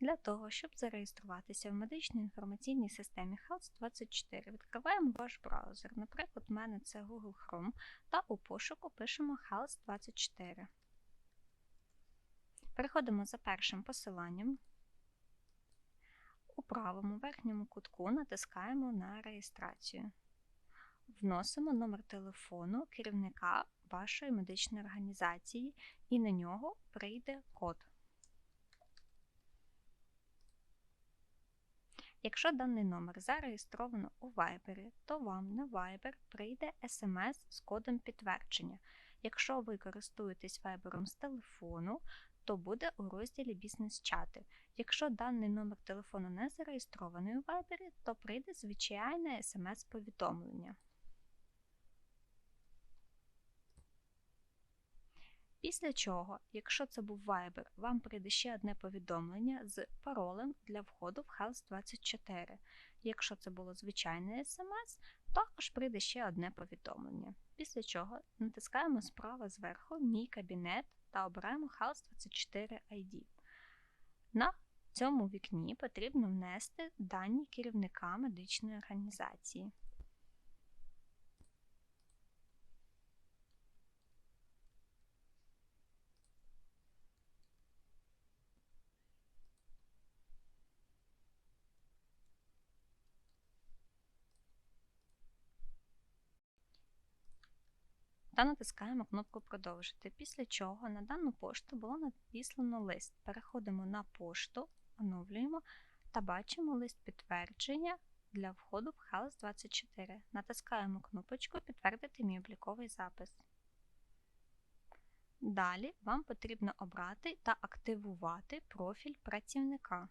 Для того, щоб зареєструватися в медичній інформаційній системі Health24, відкриваємо ваш браузер. Наприклад, у мене це Google Chrome, та у пошуку пишемо Health24. Переходимо за першим посиланням. У правому верхньому кутку натискаємо на реєстрацію. Вносимо номер телефону керівника вашої медичної організації і на нього прийде код. Якщо даний номер зареєстровано у Viber, то вам на Viber прийде SMS з кодом підтвердження. Якщо ви користуєтесь Viber з телефону, то буде у розділі бізнес-чати. Якщо даний номер телефону не зареєстрований у Viber, то прийде звичайне SMS-повідомлення. Після чого, якщо це був Viber, вам прийде ще одне повідомлення з паролем для входу в Health24. Якщо це було звичайне SMS, також прийде ще одне повідомлення. Після чого натискаємо справа зверху Мій кабінет та обираємо Health24 ID. На цьому вікні потрібно внести дані керівника медичної організації. Та натискаємо кнопку Продовжити. Після чого на дану пошту було надіслано лист. Переходимо на пошту, оновлюємо та бачимо лист підтвердження для входу в Health 24. Натискаємо кнопочку Підтвердити мій обліковий запис. Далі вам потрібно обрати та активувати профіль працівника.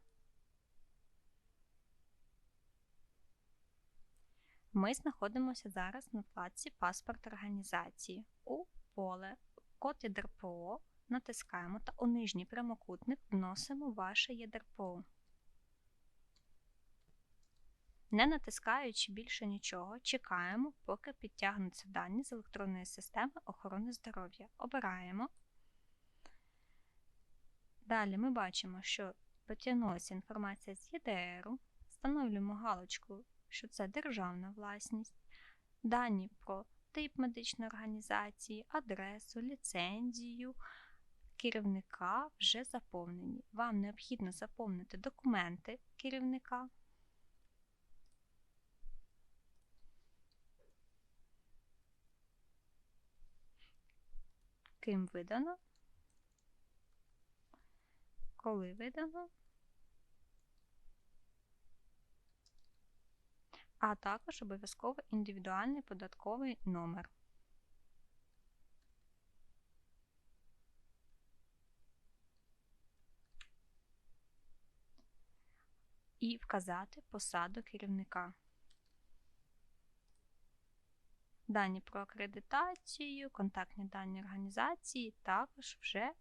Ми знаходимося зараз на вкладці Паспорт організації. У поле Код ЄДРПО натискаємо та у нижній прямокутник вносимо ваше ЄДРПО. Не натискаючи більше нічого, чекаємо, поки підтягнуться дані з електронної системи охорони здоров'я. Обираємо. Далі ми бачимо, що потягнулася інформація з ЄДР, встановлюємо галочку що це державна власність, дані про тип медичної організації, адресу, ліцензію, керівника вже заповнені. Вам необхідно заповнити документи керівника. Ким видано, коли видано. А також обов'язково індивідуальний податковий номер. І вказати посаду керівника. Дані про акредитацію, контактні дані організації також вже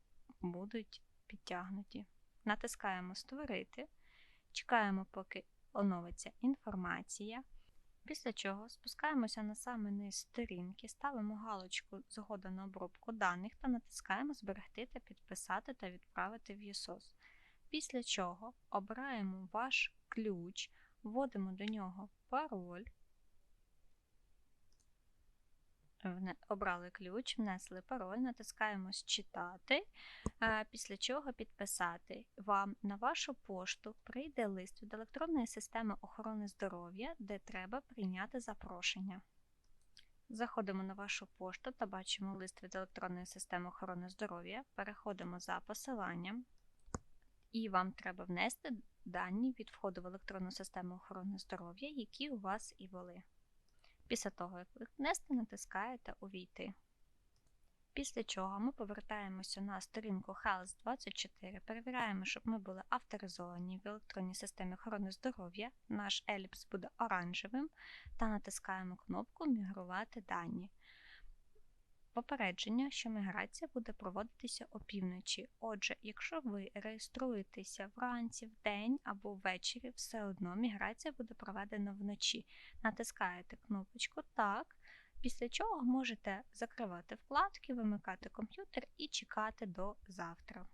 будуть підтягнуті. Натискаємо Створити, чекаємо, поки оновиться інформація. Після чого спускаємося на самий низ сторінки, ставимо галочку Згода на обробку даних та натискаємо Зберегти та підписати та відправити в ЄСОС. Після чого обираємо ваш ключ, вводимо до нього пароль обрали ключ, внесли пароль, натискаємо Считати, е, після чого підписати. Вам на вашу пошту прийде лист від електронної системи охорони здоров'я, де треба прийняти запрошення. Заходимо на вашу пошту та бачимо лист від електронної системи охорони здоров'я, переходимо за посиланням, і вам треба внести дані від входу в електронну систему охорони здоров'я, які у вас і були. Після того, як ви внести, натискаєте Увійти. Після чого ми повертаємося на сторінку Health24, перевіряємо, щоб ми були авторизовані в електронній системі охорони здоров'я, наш еліпс буде оранжевим, та натискаємо кнопку Мігрувати дані. Попередження, що міграція буде проводитися опівночі. Отже, якщо ви реєструєтеся вранці, в день або ввечері, все одно міграція буде проведена вночі. Натискаєте кнопочку Так, після чого можете закривати вкладки, вимикати комп'ютер і чекати до завтра.